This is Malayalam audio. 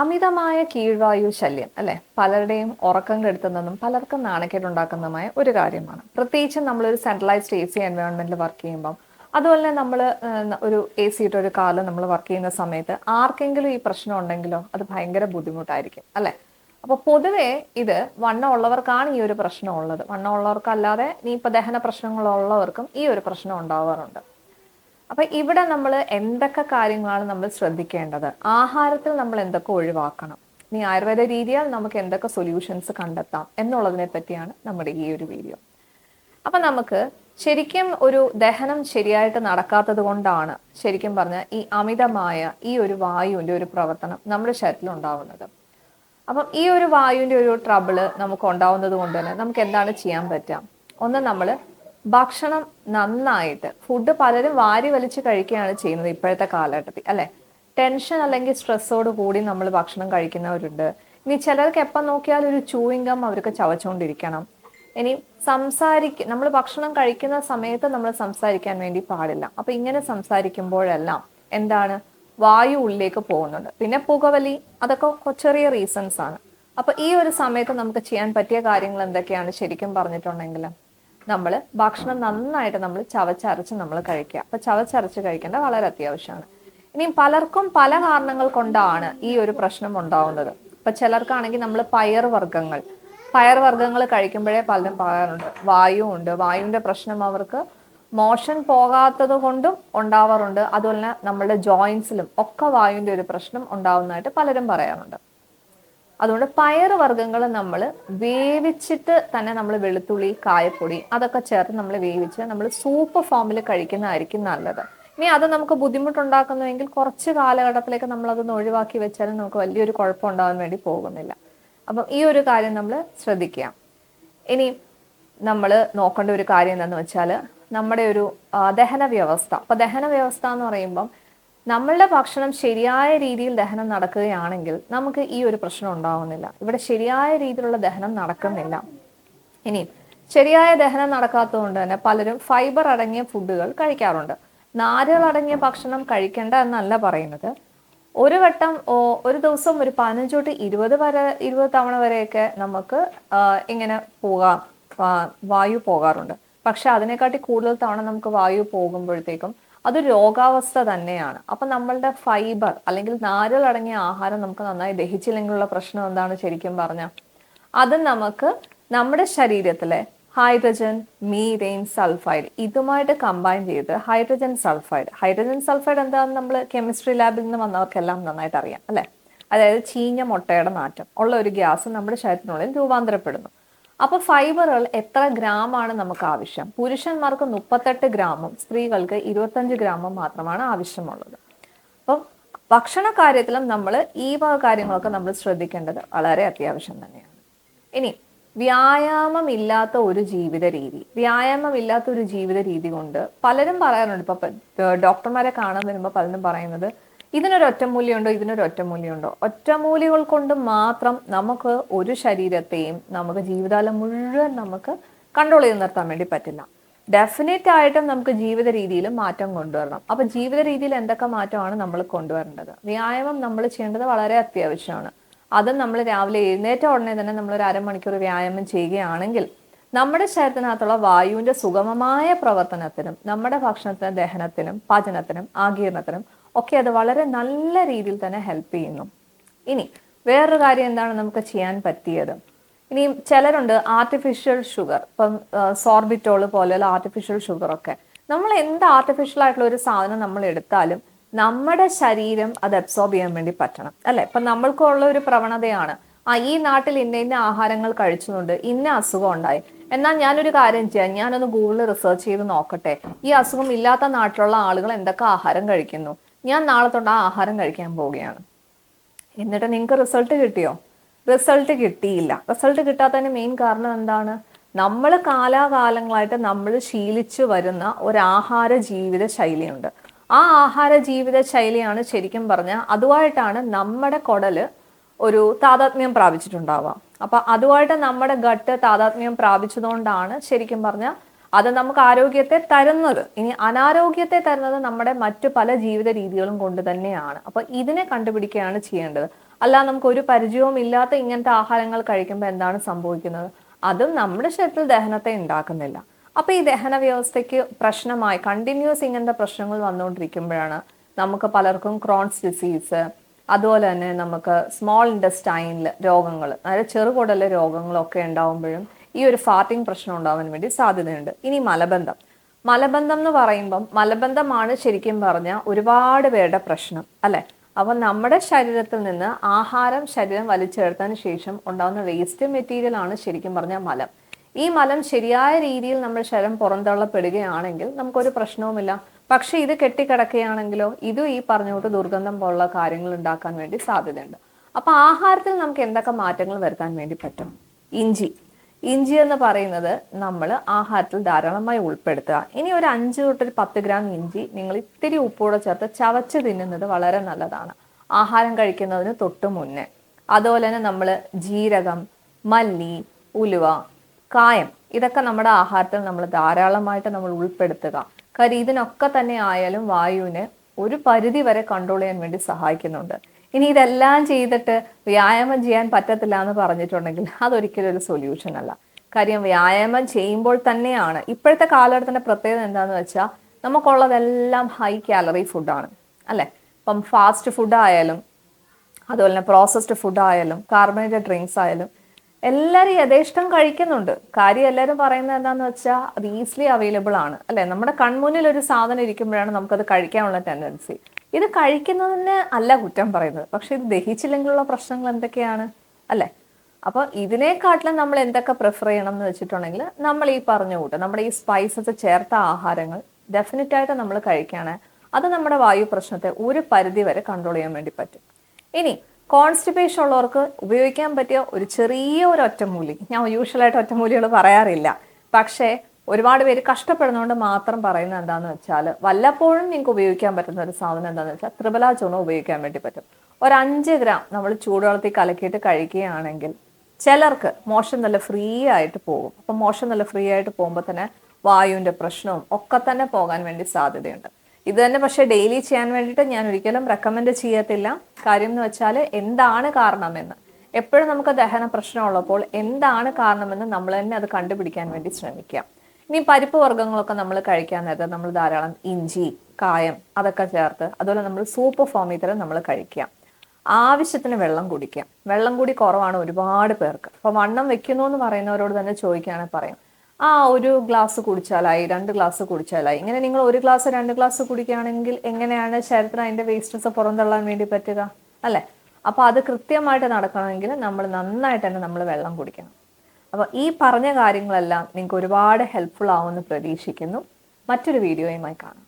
അമിതമായ കീഴ്വായു ശല്യം അല്ലെ? പലരുടെയും ഉറക്കം കെടുത്തുന്നതും പലർക്കും നാണക്കേടുണ്ടാക്കുന്നതുമായ ഒരു കാര്യമാണ്. പ്രത്യേകിച്ച് നമ്മളൊരു സെൻട്രലൈസ്ഡ് എ സി എൻവയോൺമെന്റിൽ വർക്ക് ചെയ്യുമ്പം അതുപോലെ നമ്മൾ ഒരു എ സി ഇട്ട ഒരു കാൽ നമ്മൾ വർക്ക് ചെയ്യുന്ന സമയത്ത് ആർക്കെങ്കിലും ഈ പ്രശ്നം ഉണ്ടെങ്കിലോ അത് ഭയങ്കര ബുദ്ധിമുട്ടായിരിക്കും അല്ലെ? അപ്പൊ പൊതുവേ ഇത് വണ്ണം ഉള്ളവർക്കാണ് ഈ ഒരു പ്രശ്നം ഉള്ളത്. വണ്ണം ഉള്ളവർക്കല്ലാതെ നീ ഇപ്പൊ ദഹന പ്രശ്നങ്ങളുള്ളവർക്കും ഈ ഒരു പ്രശ്നം ഉണ്ടാവാറുണ്ട്. അപ്പൊ ഇവിടെ നമ്മൾ എന്തൊക്കെ കാര്യങ്ങളാണ് നമ്മൾ ശ്രദ്ധിക്കേണ്ടത്? ആഹാരത്തിൽ നമ്മൾ എന്തൊക്കെ ഒഴിവാക്കണം? ഇനി ആയുർവേദ രീതിയാൽ നമുക്ക് എന്തൊക്കെ സൊല്യൂഷൻസ് കണ്ടെത്താം എന്നുള്ളതിനെ പറ്റിയാണ് നമ്മുടെ ഈ ഒരു വീഡിയോ അപ്പൊ നമുക്ക് ശരിക്കും ഒരു ദഹനം ശരിയായിട്ട് നടക്കാത്തത് കൊണ്ടാണ് ശരിക്കും പറഞ്ഞാൽ ഈ അമിതമായ ഈ ഒരു വായുവിന്റെ ഒരു പ്രവർത്തനം നമ്മുടെ ശരീരത്തിൽ ഉണ്ടാവുന്നത്. അപ്പം ഈ ഒരു വായുവിന്റെ ഒരു ട്രബിൾ നമുക്ക് ഉണ്ടാവുന്നത് കൊണ്ട് തന്നെ നമുക്ക് എന്താണ് ചെയ്യാൻ പറ്റുക? ഒന്ന് നമ്മൾ ഭക്ഷണം നന്നായിട്ട് ഫുഡ് പലരും വാരി വലിച്ച് കഴിക്കുകയാണ് ചെയ്യുന്നത് ഇപ്പോഴത്തെ കാലഘട്ടത്തിൽ അല്ലെ? ടെൻഷൻ അല്ലെങ്കിൽ സ്ട്രെസ്സോട് കൂടി നമ്മൾ ഭക്ഷണം കഴിക്കുന്നവരുണ്ട്. ഇനി ചിലർക്ക് എപ്പം നോക്കിയാൽ ഒരു ചൂയിങ്കം അവർക്ക് ചവച്ചുകൊണ്ടിരിക്കണം. ഇനി സംസാരിക്ക നമ്മൾ ഭക്ഷണം കഴിക്കുന്ന സമയത്ത് നമ്മൾ സംസാരിക്കാൻ വേണ്ടി പാടില്ല. അപ്പൊ ഇങ്ങനെ സംസാരിക്കുമ്പോഴെല്ലാം എന്താണ്? വായു ഉള്ളിലേക്ക് പോകുന്നുണ്ട്. പിന്നെ പുകവലി അതൊക്കെ ചെറിയ റീസൺസ് ആണ്. അപ്പൊ ഈ ഒരു സമയത്ത് നമുക്ക് ചെയ്യാൻ പറ്റിയ കാര്യങ്ങൾ എന്തൊക്കെയാണ് ശരിക്കും പറഞ്ഞിട്ടുണ്ടെങ്കിൽ? നമ്മൾ ഭക്ഷണം നന്നായിട്ട് നമ്മൾ ചവച്ചരച്ച് നമ്മൾ കഴിക്കുക. അപ്പൊ ചവച്ചരച്ച് കഴിക്കേണ്ടത് വളരെ അത്യാവശ്യമാണ്. ഇനിയും പലർക്കും പല കാരണങ്ങൾ കൊണ്ടാണ് ഈ ഒരു പ്രശ്നം ഉണ്ടാവുന്നത്. ഇപ്പൊ ചിലർക്കാണെങ്കിൽ നമ്മൾ പയർ വർഗങ്ങൾ. പയർ വർഗങ്ങൾ കഴിക്കുമ്പോഴേ പലരും പറയാറുണ്ട് വായു ഉണ്ട്. വായുവിന്റെ പ്രശ്നം അവർക്ക് മോഷൻ പോകാത്തത് കൊണ്ടും ഉണ്ടാവാറുണ്ട്. അതുപോലെ നമ്മളുടെ ജോയിൻസിലും ഒക്കെ വായുവിന്റെ ഒരു പ്രശ്നം ഉണ്ടാവുന്നതായിട്ട് പലരും പറയാറുണ്ട്. അതുകൊണ്ട് പയർ വർഗങ്ങൾ നമ്മൾ വേവിച്ചിട്ട് തന്നെ നമ്മൾ വെളുത്തുള്ളി കായപ്പൊടി അതൊക്കെ ചേർത്ത് നമ്മൾ വേവിച്ച് നമ്മൾ സൂപ്പ് ഫോമിൽ കഴിക്കുന്നതായിരിക്കും നല്ലത്. ഇനി അത് നമുക്ക് ബുദ്ധിമുട്ടുണ്ടാക്കുന്നുവെങ്കിൽ കുറച്ച് കാലഘട്ടത്തിലേക്ക് നമ്മൾ അതൊന്ന് ഒഴിവാക്കി വെച്ചാലും നമുക്ക് വലിയൊരു കുഴപ്പം ഉണ്ടാവാൻ വേണ്ടി പോകുന്നില്ല. അപ്പം ഈ ഒരു കാര്യം നമ്മൾ ശ്രദ്ധിക്കുക. ഇനി നമ്മൾ നോക്കേണ്ട ഒരു കാര്യം എന്താണെന്ന് വെച്ചാൽ നമ്മുടെ ഒരു ദഹന വ്യവസ്ഥ അപ്പം ദഹന വ്യവസ്ഥ എന്ന് പറയുമ്പം നമ്മളുടെ ഭക്ഷണം ശരിയായ രീതിയിൽ ദഹനം നടക്കുകയാണെങ്കിൽ നമുക്ക് ഈ ഒരു പ്രശ്നം ഉണ്ടാവുന്നില്ല. ഇവിടെ ശരിയായ രീതിയിലുള്ള ദഹനം നടക്കുന്നില്ല. ഇനി ശരിയായ ദഹനം നടക്കാത്തതുകൊണ്ട് തന്നെ പലരും ഫൈബർ അടങ്ങിയ ഫുഡുകൾ കഴിക്കാറുണ്ട്. നാരുകൾ അടങ്ങിയ ഭക്ഷണം കഴിക്കേണ്ട എന്നല്ല പറയുന്നത്. ഒരു വട്ടം ഒരു ദിവസം ഒരു പതിനഞ്ച് തൊട്ട് ഇരുപത് വരെ ഇരുപത് തവണ വരെയൊക്കെ നമുക്ക് ഇങ്ങനെ പോകാം വായു പോകാറുണ്ട്. പക്ഷെ അതിനെക്കാട്ടി കൂടുതൽ തവണ നമുക്ക് വായു പോകുമ്പോഴത്തേക്കും അത് രോഗാവസ്ഥ തന്നെയാണ്. അപ്പൊ നമ്മളുടെ ഫൈബർ അല്ലെങ്കിൽ നാരുകൾ അടങ്ങിയ ആഹാരം നമുക്ക് നന്നായി ദഹിച്ചില്ലെങ്കിലുള്ള പ്രശ്നം എന്താണ് ശരിക്കും പറഞ്ഞാൽ അത് നമുക്ക് നമ്മുടെ ശരീരത്തിലെ ഹൈഡ്രജൻ മീതെയിൻ സൾഫൈഡ് ഇതുമായിട്ട് കമ്പൈൻ ചെയ്ത് ഹൈഡ്രജൻ സൾഫൈഡ് ഹൈഡ്രജൻ സൾഫൈഡ് എന്താണെന്ന് നമ്മൾ കെമിസ്ട്രി ലാബിൽ നിന്ന് വന്നവർക്കെല്ലാം നന്നായിട്ട് അറിയാം അല്ലേ? അതായത് ചീഞ്ഞ മുട്ടയുടെ നാറ്റം ഉള്ള ഒരു ഗ്യാസ് നമ്മുടെ ശരീരത്തിനുള്ളിൽ രൂപാന്തരപ്പെടുന്നു. അപ്പൊ ഫൈബറുകൾ എത്ര ഗ്രാമാണ് നമുക്ക് ആവശ്യം പുരുഷന്മാർക്ക് മുപ്പത്തെട്ട് ഗ്രാമും സ്ത്രീകൾക്ക് ഇരുപത്തഞ്ച് ഗ്രാമും മാത്രമാണ് ആവശ്യമുള്ളത്. അപ്പം ഭക്ഷണ കാര്യത്തിലും നമ്മൾ ഈ വക കാര്യങ്ങളൊക്കെ നമ്മൾ ശ്രദ്ധിക്കേണ്ടത് വളരെ അത്യാവശ്യം തന്നെയാണ്. ഇനി വ്യായാമം ഇല്ലാത്ത ഒരു ജീവിത രീതി. വ്യായാമം ഇല്ലാത്ത ഒരു ജീവിത രീതി കൊണ്ട് പലരും പറയാറുണ്ട്. ഇപ്പൊ ഡോക്ടർമാരെ കാണാൻ വരുമ്പോൾ പലരും പറയുന്നത് ഇതിനൊരു ഒറ്റമൂല്യമുണ്ടോ ഇതിനൊരു ഒറ്റമൂല്യമുണ്ടോ ഒറ്റമൂലികൾ കൊണ്ട് മാത്രം നമുക്ക് ഒരു ശരീരത്തെയും നമുക്ക് ജീവിതകാലം മുഴുവൻ നമുക്ക് കൺട്രോൾ ചെയ്ത് നിർത്താൻ വേണ്ടി പറ്റില്ല. ഡെഫിനറ്റ് ആയിട്ടും നമുക്ക് ജീവിത രീതിയിൽ മാറ്റം കൊണ്ടുവരണം. അപ്പൊ ജീവിത രീതിയിൽ എന്തൊക്കെ മാറ്റമാണ് നമ്മൾ കൊണ്ടുവരേണ്ടത്? വ്യായാമം നമ്മൾ ചെയ്യേണ്ടത് വളരെ അത്യാവശ്യമാണ്. അത് നമ്മൾ രാവിലെ എഴുന്നേറ്റ ഉടനെ തന്നെ നമ്മൾ ഒരു അരമണിക്കൂർ വ്യായാമം ചെയ്യുകയാണെങ്കിൽ നമ്മുടെ ശരീരത്തിനകത്തുള്ള വായുവിന്റെ സുഗമമായ പ്രവർത്തനത്തിനും നമ്മുടെ ഭക്ഷണത്തിന് ദഹനത്തിനും പാചനത്തിനും ആഗീരണത്തിനും ഒക്കെ അത് വളരെ നല്ല രീതിയിൽ തന്നെ ഹെൽപ്പ് ചെയ്യുന്നു. ഇനി വേറൊരു കാര്യം എന്താണ് നമുക്ക് ചെയ്യാൻ പറ്റിയത്? ഇനിയും ചിലരുണ്ട് ആർട്ടിഫിഷ്യൽ ഷുഗർ ഇപ്പം സോർബിറ്റോൾ പോലെയുള്ള ആർട്ടിഫിഷ്യൽ ഷുഗർ ഒക്കെ. നമ്മൾ എന്ത് ആർട്ടിഫിഷ്യൽ ആയിട്ടുള്ള ഒരു സാധനം നമ്മൾ എടുത്താലും നമ്മുടെ ശരീരം അത് അബ്സോർബ് ചെയ്യാൻ വേണ്ടി പറ്റണം അല്ലെ? ഇപ്പൊ നമ്മൾക്കുള്ള ഒരു പ്രവണതയാണ് ആ ഈ നാട്ടിൽ ഇന്ന ഇന്ന ആഹാരങ്ങൾ കഴിച്ചുകൊണ്ട് ഇന്ന അസുഖം ഉണ്ടായി. എന്നാൽ ഞാനൊരു കാര്യം ചെയ്യാം ഞാനൊന്ന് ഗൂഗിളിൽ റിസർച്ച് ചെയ്ത് നോക്കട്ടെ ഈ അസുഖം ഇല്ലാത്ത നാട്ടിലുള്ള ആളുകൾ എന്തൊക്കെ ആഹാരം കഴിക്കുന്നു? ഞാൻ നാളെ തൊട്ട് ആ ആഹാരം കഴിക്കാൻ പോവുകയാണ്. എന്നിട്ട് നിങ്ങൾക്ക് റിസൾട്ട് കിട്ടിയോ? റിസൾട്ട് കിട്ടിയില്ല. റിസൾട്ട് കിട്ടാത്തതിന് മെയിൻ കാരണം എന്താണ്? നമ്മൾ കാലാകാലങ്ങളായിട്ട് നമ്മൾ ശീലിച്ചു വരുന്ന ഒരു ആഹാര ജീവിത ശൈലിയുണ്ട് ആ ആഹാര ജീവിത ശൈലിയാണ് ശരിക്കും പറഞ്ഞാൽ അതുമായിട്ടാണ് നമ്മുടെ കുടൽ ഒരു താതാത്മ്യം പ്രാപിച്ചിട്ടുണ്ടാവുക. അപ്പൊ അതുമായിട്ട് നമ്മുടെ ഗട്ട് താതാത്മ്യം പ്രാപിച്ചതുകൊണ്ടാണ് ശരിക്കും പറഞ്ഞാൽ അത് നമുക്ക് ആരോഗ്യത്തെ തരുന്നത്. ഇനി അനാരോഗ്യത്തെ തരുന്നത് നമ്മുടെ മറ്റു പല ജീവിത രീതികളും കൊണ്ട് തന്നെയാണ്. അപ്പൊ ഇതിനെ കണ്ടുപിടിക്കുകയാണ് ചെയ്യേണ്ടത്. അല്ല നമുക്ക് ഒരു പരിചയവും ഇല്ലാത്ത ഇങ്ങനത്തെ ആഹാരങ്ങൾ കഴിക്കുമ്പോൾ എന്താണ് സംഭവിക്കുന്നത്? അതും നമ്മുടെ ശരീരത്തിൽ ദഹനത്തെ ഉണ്ടാക്കുന്നില്ല. അപ്പൊ ഈ ദഹന വ്യവസ്ഥയ്ക്ക് പ്രശ്നമായി കണ്ടിന്യൂസ് ഇങ്ങനത്തെ പ്രശ്നങ്ങൾ വന്നുകൊണ്ടിരിക്കുമ്പോഴാണ് നമുക്ക് പലർക്കും ക്രോൺസ് ഡിസീസ് അതുപോലെ തന്നെ നമുക്ക് സ്മോൾ ഇൻഡസ്റ്റൈനിൽ രോഗങ്ങൾ അതായത് ചെറുകുടൽ രോഗങ്ങളൊക്കെ ഉണ്ടാവുമ്പോഴും ഈ ഒരു ഫാറ്റിംഗ് പ്രശ്നം ഉണ്ടാവാൻ വേണ്ടി സാധ്യതയുണ്ട്. ഇനി മലബന്ധം. മലബന്ധം എന്ന് പറയുമ്പം മലബന്ധമാണ് ശരിക്കും പറഞ്ഞാൽ ഒരുപാട് പേരുടെ പ്രശ്നം അല്ലെ? അപ്പൊ നമ്മുടെ ശരീരത്തിൽ നിന്ന് ആഹാരം ശരീരം വലിച്ചെടുത്തതിന് ശേഷം ഉണ്ടാകുന്ന വേസ്റ്റ് മെറ്റീരിയൽ ആണ് ശരിക്കും പറഞ്ഞാൽ മലം. ഈ മലം ശരിയായ രീതിയിൽ നമ്മുടെ ശരീരം പുറന്തള്ളപ്പെടുകയാണെങ്കിൽ നമുക്കൊരു പ്രശ്നവുമില്ല. പക്ഷേ ഇത് കെട്ടിക്കിടക്കുകയാണെങ്കിലോ ഇതും ഈ പറഞ്ഞുകൊണ്ട് ദുർഗന്ധം പോലുള്ള കാര്യങ്ങൾ ഉണ്ടാക്കാൻ വേണ്ടി സാധ്യതയുണ്ട്. അപ്പൊ ആഹാരത്തിൽ നമുക്ക് എന്തൊക്കെ മാറ്റങ്ങൾ വരുത്താൻ വേണ്ടി പറ്റും? ഇഞ്ചി. ഇഞ്ചി എന്ന് പറയുന്നത് നമ്മൾ ആഹാരത്തിൽ ധാരാളമായി ഉൾപ്പെടുത്തുക. ഇനി ഒരു അഞ്ച് തൊട്ട് ഒരു പത്ത് ഗ്രാം ഇഞ്ചി നിങ്ങൾ ഇത്തിരി ഉപ്പൂടെ ചേർത്ത് ചവച്ച് തിന്നുന്നത് വളരെ നല്ലതാണ്. ആഹാരം കഴിക്കുന്നതിന് തൊട്ട് മുന്നേ. അതുപോലെ തന്നെ നമ്മൾ ജീരകം മല്ലി ഉലുവ കായം ഇതൊക്കെ നമ്മുടെ ആഹാരത്തിൽ നമ്മൾ ധാരാളമായിട്ട് നമ്മൾ ഉൾപ്പെടുത്തുക. കാര്യം ഇതിനൊക്കെ തന്നെ ആയാലും വായുവിനെ ഒരു പരിധി വരെ കൺട്രോൾ ചെയ്യാൻ വേണ്ടി സഹായിക്കുന്നുണ്ട്. ഇനി ഇതെല്ലാം ചെയ്തിട്ട് വ്യായാമം ചെയ്യാൻ പറ്റത്തില്ല എന്ന് പറഞ്ഞിട്ടുണ്ടെങ്കിൽ അതൊരിക്കലും ഒരു സൊല്യൂഷൻ അല്ല. കാര്യം വ്യായാമം ചെയ്യുമ്പോൾ തന്നെയാണ്. ഇപ്പോഴത്തെ കാലഘട്ടത്തിന്റെ പ്രത്യേകത എന്താണെന്ന് വെച്ചാൽ നമുക്കുള്ളതെല്ലാം ഹൈ കാലറി ഫുഡാണ് അല്ലേ? ഇപ്പം ഫാസ്റ്റ് ഫുഡ് ആയാലും അതുപോലെ തന്നെ പ്രോസസ്ഡ് ഫുഡ് ആയാലും കാർബണേറ്റഡ് ഡ്രിങ്ക്സ് ആയാലും എല്ലാവരും യഥേഷ്ടം കഴിക്കുന്നുണ്ട്. കാര്യം എല്ലാവരും പറയുന്നത് എന്താണെന്ന് വെച്ചാൽ അത് ഈസിലി അവൈലബിൾ ആണ്. അല്ലേ? നമ്മുടെ കൺമുന്നിൽ ഒരു സാധനം ഇരിക്കുമ്പോഴാണ് നമുക്കത് കഴിക്കാനുള്ള ടെൻഡൻസി ഇത് കഴിക്കുന്നതിന് അല്ല കുറ്റം പറയുന്നത്. പക്ഷെ ഇത് ദഹിച്ചില്ലെങ്കിലുള്ള പ്രശ്നങ്ങൾ എന്തൊക്കെയാണ്? അല്ലേ? അപ്പൊ ഇതിനെക്കാട്ടിലും നമ്മൾ എന്തൊക്കെ പ്രിഫർ ചെയ്യണം എന്ന് വെച്ചിട്ടുണ്ടെങ്കിൽ നമ്മൾ ഈ പറഞ്ഞ കൂട്ട് നമ്മുടെ ഈ സ്പൈസസ് ചേർത്ത ആഹാരങ്ങൾ ഡെഫിനറ്റ് ആയിട്ട് നമ്മൾ കഴിക്കുകയാണ്. അത് നമ്മുടെ വായു പ്രശ്നത്തെ ഒരു പരിധി വരെ കൺട്രോൾ ചെയ്യാൻ വേണ്ടി പറ്റും. ഇനി കോൺസ്റ്റിപ്പേഷൻ ഉള്ളവർക്ക് ഉപയോഗിക്കാൻ പറ്റിയ ഒരു ചെറിയ ഒരു ഒറ്റമൂലി. ഞാൻ യൂഷ്വലായിട്ട് ഒറ്റമൂലികൾ പറയാറില്ല. പക്ഷേ ഒരുപാട് പേര് കഷ്ടപ്പെടുന്നതുകൊണ്ട് മാത്രം പറയുന്നത് എന്താണെന്ന് വെച്ചാൽ വല്ലപ്പോഴും നിങ്ങൾക്ക് ഉപയോഗിക്കാൻ പറ്റുന്ന ഒരു സാധനം എന്താണെന്ന് വെച്ചാൽ ത്രിബല ചൂണ ഉപയോഗിക്കാൻ വേണ്ടി പറ്റും. ഒരു അഞ്ച് ഗ്രാം നമ്മൾ ചൂടുവെള്ളത്തിൽ കലക്കിയിട്ട് കഴിക്കുകയാണെങ്കിൽ ചിലർക്ക് മോശം നല്ല ഫ്രീ ആയിട്ട് പോകും. അപ്പം മോശം നല്ല ഫ്രീ ആയിട്ട് പോകുമ്പോൾ തന്നെ വായുവിന്റെ പ്രശ്നവും ഒക്കെ തന്നെ പോകാൻ വേണ്ടി സാധ്യതയുണ്ട്. ഇത് തന്നെ പക്ഷേ ഡെയിലി ചെയ്യാൻ വേണ്ടിയിട്ട് ഞാൻ ഒരിക്കലും റെക്കമെൻഡ് ചെയ്യത്തില്ല. കാര്യം എന്ന് വെച്ചാൽ എന്താണ് കാരണമെന്ന്. എപ്പോഴും നമുക്ക് ദഹന പ്രശ്നമുള്ളപ്പോൾ എന്താണ് കാരണമെന്ന് നമ്മൾ തന്നെ അത് കണ്ടുപിടിക്കാൻ വേണ്ടി ശ്രമിക്കാം. ഇനി പരിപ്പ് വർഗങ്ങളൊക്കെ നമ്മൾ കഴിക്കാൻ നേരത്തെ നമ്മൾ ധാരാളം ഇഞ്ചി കായം അതൊക്കെ ചേർത്ത് അതുപോലെ നമ്മൾ സൂപ്പ് ഫോമിൽ തന്നെ നമ്മൾ കഴിക്കാം. ആവശ്യത്തിന് വെള്ളം കുടിക്കാം. വെള്ളം കൂടി കുറവാണ് ഒരുപാട് പേർക്ക്. അപ്പൊ വണ്ണം വെക്കുന്നു എന്ന് പറയുന്നവരോട് തന്നെ ചോദിക്കുകയാണെങ്കിൽ പറയും. ആ ഒരു ഗ്ലാസ് കുടിച്ചാലായി രണ്ട് ഗ്ലാസ് കുടിച്ചാലായി. ഇങ്ങനെ നിങ്ങൾ ഒരു ഗ്ലാസ് രണ്ട് ഗ്ലാസ് കുടിക്കുകയാണെങ്കിൽ എങ്ങനെയാണ് ശരീരത്തിന് അതിന്റെ വേസ്റ്റസ് പുറന്തള്ളാൻ വേണ്ടി പറ്റുക? അല്ലെ? അപ്പൊ അത് കൃത്യമായിട്ട് നടക്കണമെങ്കിൽ നമ്മൾ നന്നായിട്ട് തന്നെ നമ്മൾ വെള്ളം കുടിക്കണം. അപ്പോൾ ഈ പറഞ്ഞ കാര്യങ്ങളെല്ലാം നിങ്ങൾക്ക് ഒരുപാട് ഹെൽപ്ഫുൾ ആവുമെന്ന് പ്രതീക്ഷിക്കുന്നു. മറ്റൊരു വീഡിയോയുമായി കാണാം.